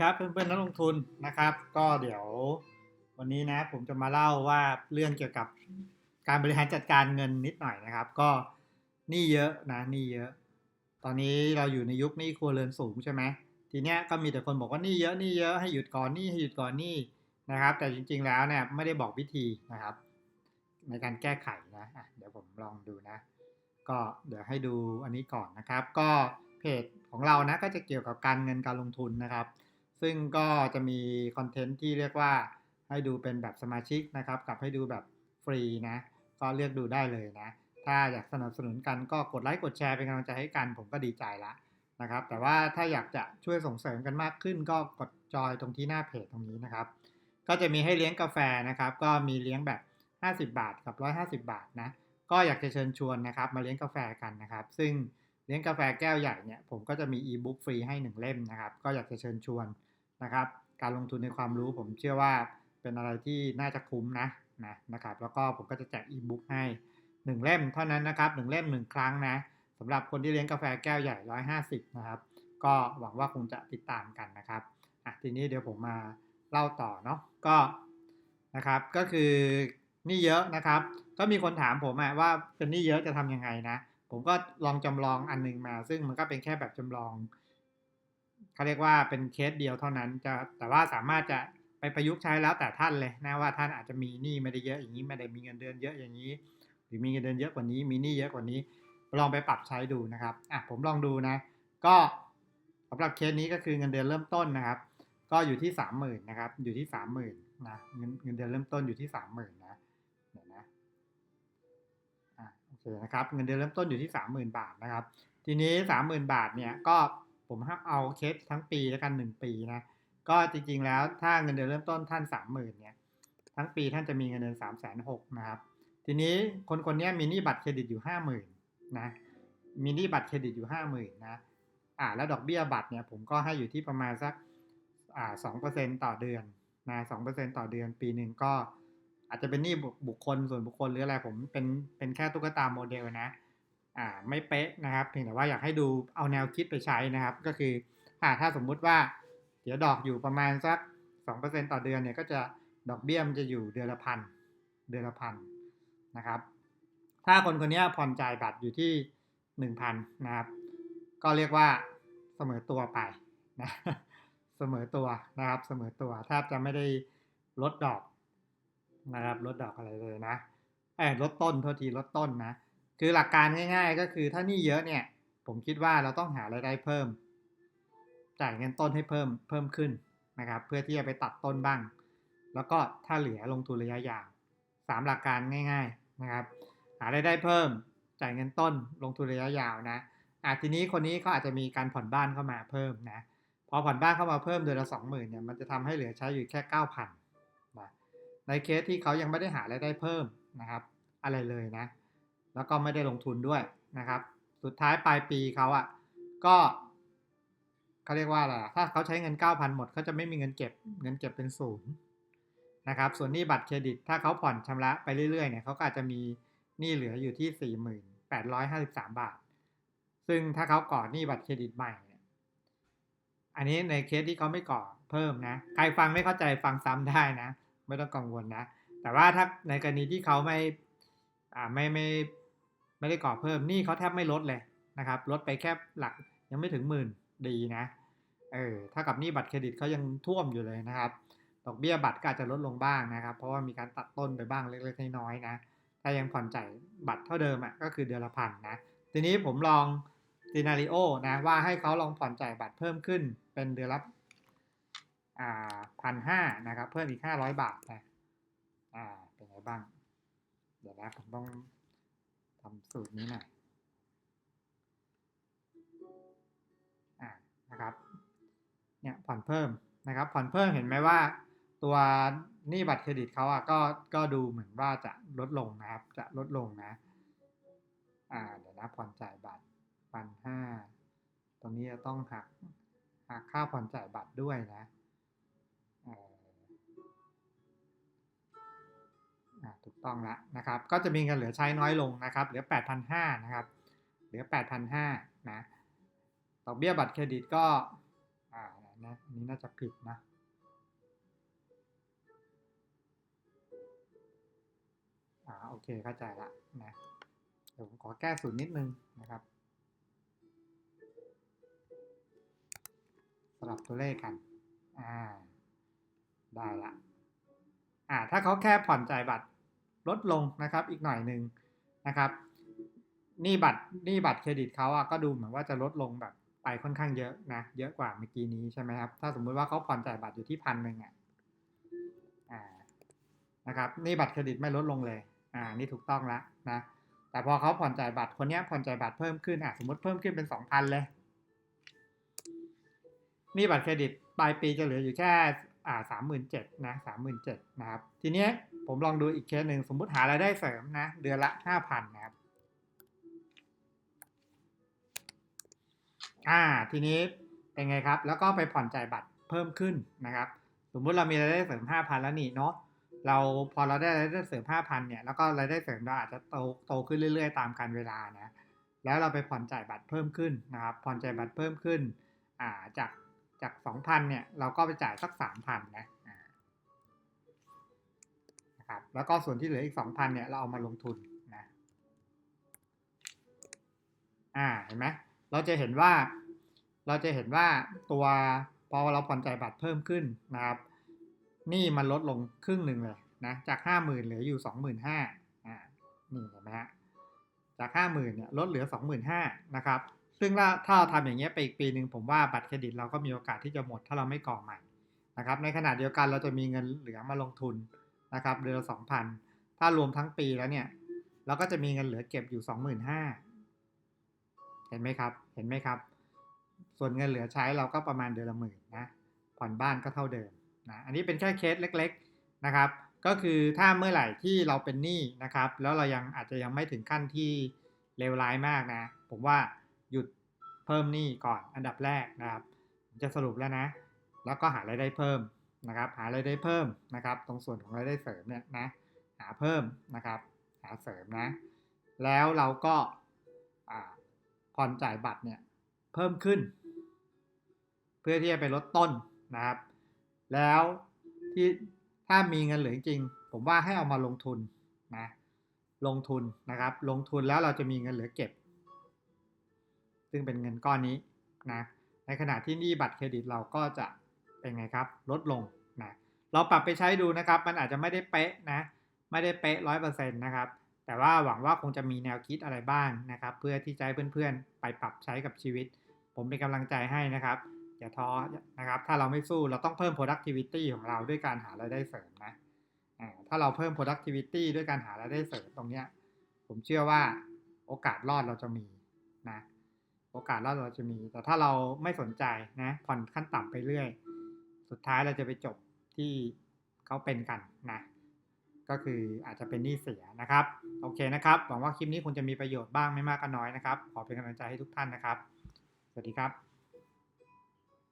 ครับเพื่อนๆนักลงทุนนะครับ ก็เดี๋ยววันนี้นะผมจะมาเล่าว่าเรื่องเกี่ยวกับการบริหารจัดการเงินนิดหน่อยนะครับ ก็หนี้เยอะนะหนี้เยอะ ตอนนี้เราอยู่ในยุคนี้ครัวเรือนสูงใช่ไหมทีเนี้ยก็มีแต่คนบอกว่าหนี้เยอะหนี้เยอะให้หยุดก่อนหนี้ให้หยุดก่อนหนี้นะครับ แต่จริง ๆแล้วเนี่ยไม่ได้บอกวิธีนะครับ ในการแก้ไขนะะเดี๋ยวผมลองดูนะ ก็เดี๋ยวให้ดูอันนี้ก่อนนะครับ ก็เพจของเรานะก็จะเกี่ยวกับการเงินการลงทุนนะครับ ซึ่งก็จะมีคอนเทนต์ที่เรียกว่าให้ดูเป็นแบบสมาชิกนะครับ กับให้ดูแบบฟรีนะ ก็เลือกดูได้เลยนะ ถ้าอยากสนับสนุนกันก็กดไลค์กดแชร์เป็นกำลังใจให้กันผมก็ดีใจละนะครับ แต่ว่าถ้าอยากจะช่วยส่งเสริมกันมากขึ้น ก็กดจอยตรงที่หน้าเพจตรงนี้นะครับ ก็จะมีให้เลี้ยงกาแฟนะครับ ก็มีเลี้ยงแบบ 50 บาทกับ 150 บาทนะก็อยากจะเชิญชวนนะครับ มาเลี้ยงกาแฟกันนะครับ ซึ่งเลี้ยงกาแฟแก้วใหญ่เนี่ยผมก็จะมีอีบุ๊กฟรีให้ 1 เล่มนะครับ ก็อยากจะเชิญชวน นะครับ การลงทุนในความรู้ผมเชื่อว่าเป็นอะไรที่น่าจะคุ้มนะนะนะครับ แล้วก็ผมก็จะแจกอีบุ๊กให้ 1 เล่มเท่านั้นนะครับ 1 เล่ม 1 ครั้งนะสำหรับคนที่เลี้ยงกาแฟแก้วใหญ่ 150 นะครับ ก็หวังว่าคงจะติดตามกันนะครับอะทีนี้เดี๋ยวผมมาเล่าต่อเนาะก็นะครับก็คือนี่เยอะนะครับ ก็มีคนถามผมว่าเป็นนี้เยอะจะทำยังไงนะ ผมก็ลองจำลองอันนึงมา ซึ่งมันก็เป็นแค่แบบจำลอง เขาเรียกว่าเป็นเคสเดียวเท่านั้นจะแต่ว่าสามารถจะไปประยุกต์ใช้แล้วแต่ท่านเลยนะว่าท่านอาจจะมีหนี้ไม่ได้เยอะอย่างนี้ไม่ได้มีเงินเดือนเยอะอย่างนี้ หรือมีเงินเดือนเยอะกว่านี้ มีหนี้เยอะกว่านี้ ลองไปปรับใช้ดูนะครับอะผมลองดูนะ ก็สำหรับเคสนี้ก็คือเงินเดือนเริ่มต้นนะครับ ก็อยู่ที่สามหมื่นนะครับ อยู่ที่สามหมื่นนะเงินเงินเดือนเริ่มต้นอยู่ที่สามหมื่นนะเดี๋ยวนะอะโอเคนะครับ เงินเดือนเริ่มต้นอยู่ที่สามหมื่นบาทนะครับ ทีนี้สามหมื่นบาทเนี่ยก็ ผมเอาเคสทั้งปีแล้วกันหนึ่งปีนะ ก็จริงๆแล้วถ้าเงินเดือนเริ่มต้นท่านสามหมื่นเนี่ยทั้งปีท่านจะมีเงินเดือนสามแสนหกนะครับ ทีนี้คนคนนี้มีหนี้บัตรเครดิตอยู่ห้าหมื่นนะมีหนี้บัตรเครดิตอยู่ห้าหมื่นนะอ่าแล้วดอกเบี้ยบัตรเนี่ยผมก็ให้อยู่ที่ประมาณสักอ่าสองเปอร์เซ็นต่อเดือนนะสองเปอร์เซ็นต่อเดือนปีหนึ่งก็ อาจจะเป็นหนี้บุคคลส่วนบุคคลหรืออะไรผมเป็นเป็นแค่ตุ๊กตาโมเดลนะ อ่าไม่เป๊ะนะครับเพียงแต่ว่าอยากให้ดูเอาแนวคิดไปใช้นะครับ ก็คืออ่าถ้าสมมุติว่า เดี๋ยวดอกอยู่ประมาณสักสองเปอร์เซ็นต่อเดือนเนี่ยก็จะดอกเบี้ยมันจะอยู่เดือนละพันเดือนละพันนะครับ ถ้าคนคนนี้ผ่อนจ่ายบัตรอยู่ที่หนึ่งพันนะครับ ก็เรียกว่าเสมอตัวไปนะเสมอตัวนะครับเสมอตัวแทบจะไม่ได้ลดดอกนะครับลดดอกอะไรเลยนะเออลดต้นโทษทีลดต้นนะ คือหลักการง่าย ๆ ก็คือถ้านี่เยอะเนี่ย ผมคิดว่าเราต้องหารายได้เพิ่ม จ่ายเงินต้นให้เพิ่มเพิ่มขึ้นนะครับ เพื่อที่จะไปตัดต้นบ้าง แล้วก็ถ้าเหลือลงทุนระยะยาวสามหลักการง่าย ๆนะครับ หารายได้เพิ่ม จ่ายเงินต้นลงทุนระยะยาวนะอะทีนี้คนนี้เขาอาจจะมีการผ่อนบ้านเข้ามาเพิ่มนะพอผ่อนบ้านเข้ามาเพิ่มเดือนละสองหมื่นเนี่ยมันจะทำให้เหลือใช้อยู่แค่เก้าพันนะในเคสที่เขายังไม่ได้หารายได้เพิ่มนะครับ อะไรเลยนะ แล้วก็ไม่ได้ลงทุนด้วยนะครับ สุดท้ายปลายปีเขาอะ่ะก็เขาเรียกว่าอะไรถ้าเขาใช้เงิน 9,000 หมดเขาจะไม่มีเงินเก็บเงินเก็บเป็นศูนย์นะครับ ส่วนหนี้บัตรเครดิต ถ้าเขาผ่อนชำระไปเรื่อยๆเนี่ยเขาก็อาจจะมีหนี้เหลืออยู่ที่ 4853 บาท ซึ่งถ้าเขาก่อหนี้บัตรเครดิตใหม่เนี่ยอันนี้ในเคสที่เขาไม่ก่อเพิ่มนะ ใครฟังไม่เข้าใจฟังซ้ำได้นะ ไม่ต้องกังวลนะ แต่ว่าถ้าในกรณีที่เขาไม่อ่าไม่ไม่ ไม่ได้ก่อเพิ่มนี้เขาแทบไม่ลดเลยนะครับลดไปแค่หลักยังไม่ถึงหมื่นดีนะเออถ้ากับนี้บัตรเครดิตเขายังท่วมอยู่เลยนะครับ ดอกเบี้ยบัตรก็อาจจะลดลงบ้างนะครับ เพราะว่ามีการตัดต้นไปบ้างเล็กๆน้อยๆนะถ้ายังผ่อนจ่ายบัตรเท่าเดิมอะก็คือเดือนละพันนะทีนี้ผมลองซีนารีโอนะว่าให้เขาลองผ่อนจ่ายบัตรเพิ่มขึ้นเป็นเดือนละอ่าพันห้านะครับเพิ่มอีกห้าร้อยบาทนะอ่าเป็นไงบ้าง เดี๋ยวนะผมต้อง ทำสูตรนี้หน่อยอ่านะครับเนี่ยผ่อนเพิ่มนะครับ ผ่อนเพิ่มเห็นไหมว่า ตัวหนี้บัตรเครดิตเขาอะก็ก็ดูเหมือนว่าจะลดลงนะครับ จะลดลงนะอ่าเดี๋ยวนะผ่อนจ่ายบัตรพันห้าตรงนี้จะต้องหักหักค่าผ่อนจ่ายบัตรด้วยนะ ต้องแล้วนะครับ ก็จะมีเงินเหลือใช้น้อยลงนะครับ เหลือ 8,500นะครับ เหลือ 8,500นะดอกเบี้ยบัตรเครดิตก็อ่านะอันนี้น่าจะผิดนะอ่าโอเคเข้าใจละนะเดี๋ยวผมขอแก้สูตรนิดนึงนะครับสลับตัวเลขกันอ่าได้ละอ่าถ้าเขาแค่ผ่อนจ่ายบัตร ลดลงนะครับอีกหน่อยหนึ่งนะครับนี่บัตรนี่บัตรเครดิตเขาอะก็ดูเหมือนว่าจะลดลงแบบไปค่อนข้างเยอะนะเยอะกว่าเมื่อกี้นี้ใช่ไหมครับถ้าสมมุติว่าเขาผ่อนจ่ายบัตรอยู่ที่พันหนึ่งอะอ่านะครับนี่บัตรเครดิตไม่ลดลงเลยอ่านี่ถูกต้องแล้วนะแต่พอเขาผ่อนจ่ายบัตรคนนี้ผ่อนจ่ายบัตรเพิ่มขึ้นอะสมมติเพิ่มขึ้นเป็นสองพันเลยนี่บัตรเครดิตปลายปีจะเหลืออยู่แค่อ่าสามหมื่นเจ็ดนะสามหมื่นเจ็ดนะครับทีเนี้ย ผมลองดูอีกเคสหนึ่งสมมุติหารายได้เสริมนะ เดือนละห้าพันนะครับ อ่า ทีนี้เป็นไงครับ แล้วก็ไปผ่อนจ่ายบัตรเพิ่มขึ้นนะครับ สมมุติเรามีรายได้เสริมห้าพันแล้วนี่เนาะเราพอเราได้รายได้เสริมห้าพันเนี่ยแล้วก็รายได้เสริมเราอาจจะโตโตขึ้นเรื่อย ๆ ตามกาลเวลานะแล้วเราไปผ่อนจ่ายบัตรเพิ่มขึ้นนะครับผ่อนจ่ายบัตรเพิ่มขึ้นอ่าจากจากสองพันเนี่ยเราก็ไปจ่ายสักสามพันนะ แล้วก็ส่วนที่เหลืออีกสองพันเนี่ยเราเอามาลงทุนนะอ่าเห็นไหมเราจะเห็นว่า เราจะเห็นว่าตัวพอเราผ่อนจ่ายบัตรเพิ่มขึ้นนะครับนี่มันลดลงครึ่งหนึ่งเลยนะจากห้าหมื่นเหลืออยู่สองหมื่นห้าอ่านี่เห็นไหมฮะจากห้าหมื่นเนี่ยลดเหลือสองหมื่นห้านะครับซึ่งถ้าถ้าเราทำอย่างเงี้ยไปอีกปีหนึ่งผมว่าบัตรเครดิตเราก็มีโอกาสที่จะหมดถ้าเราไม่ก่อใหม่นะครับในขณะเดียวกันเราจะมีเงินเหลือมาลงทุน นะครับเดือนละสองพันถ้ารวมทั้งปีแล้วเนี่ย เราก็จะมีเงินเหลือเก็บอยู่สองหมื่นห้าเห็นไหมครับเห็นไหมครับ ส่วนเงินเหลือใช้เราก็ประมาณเดือนละหมื่นนะผ่อนบ้านก็เท่าเดิมนะอันนี้เป็นแค่เคสเล็ก ๆนะครับ ก็คือถ้าเมื่อไหร่ที่เราเป็นหนี้นะครับ แล้วเรายังอาจจะยังไม่ถึงขั้นที่เลวร้ายมากนะ ผมว่าหยุดเพิ่มหนี้ก่อนอันดับแรกนะครับ จะสรุปแล้วนะ แล้วก็หารายได้เพิ่ม นะครับ หารายได้เพิ่มนะครับ ตรงส่วนของรายได้เสริมเนี่ยนะ หาเพิ่มนะครับ หาเสริมนะ แล้วเราก็ผ่อนจ่ายบัตรเนี่ยเพิ่มขึ้น เพื่อที่จะไปลดต้นนะครับ แล้วที่ถ้ามีเงินเหลือจริง ผมว่าให้เอามาลงทุนนะลงทุนนะครับ ลงทุนแล้วเราจะมีเงินเหลือเก็บ ซึ่งเป็นเงินก้อนนี้นะในขณะที่หนี้บัตรเครดิตเราก็จะ เป็นไงครับ ลดลงนะเราปรับไปใช้ดูนะครับ มันอาจจะไม่ได้เป๊ะนะ ไม่ได้เป๊ะร้อยเปอร์เซ็นต์นะครับ แต่ว่าหวังว่าคงจะมีแนวคิดอะไรบ้างนะครับ เพื่อที่จะให้เพื่อนๆ ไปปรับใช้กับชีวิต ผมเป็นกำลังใจให้นะครับ อย่าท้อนะครับ ถ้าเราไม่สู้เราต้องเพิ่ม productivity ของเราด้วยการหารายได้เสริมนะถ้าเราเพิ่ม productivity ด้วยการหารายได้เสริมตรงเนี้ย ผมเชื่อว่าโอกาสรอดเราจะมีนะ โอกาสรอดเราจะมี แต่ถ้าเราไม่สนใจนะ ผ่อนขั้นต่ำไปเรื่อย สุดท้ายเราจะไปจบที่เขาเป็นกันนะก็คืออาจจะเป็นหนี้เสียนะครับ โอเคนะครับ หวังว่าคลิปนี้คงจะมีประโยชน์บ้างไม่มากก็น้อยนะครับ ขอเป็นกำลังใจให้ทุกท่านนะครับ สวัสดีครับ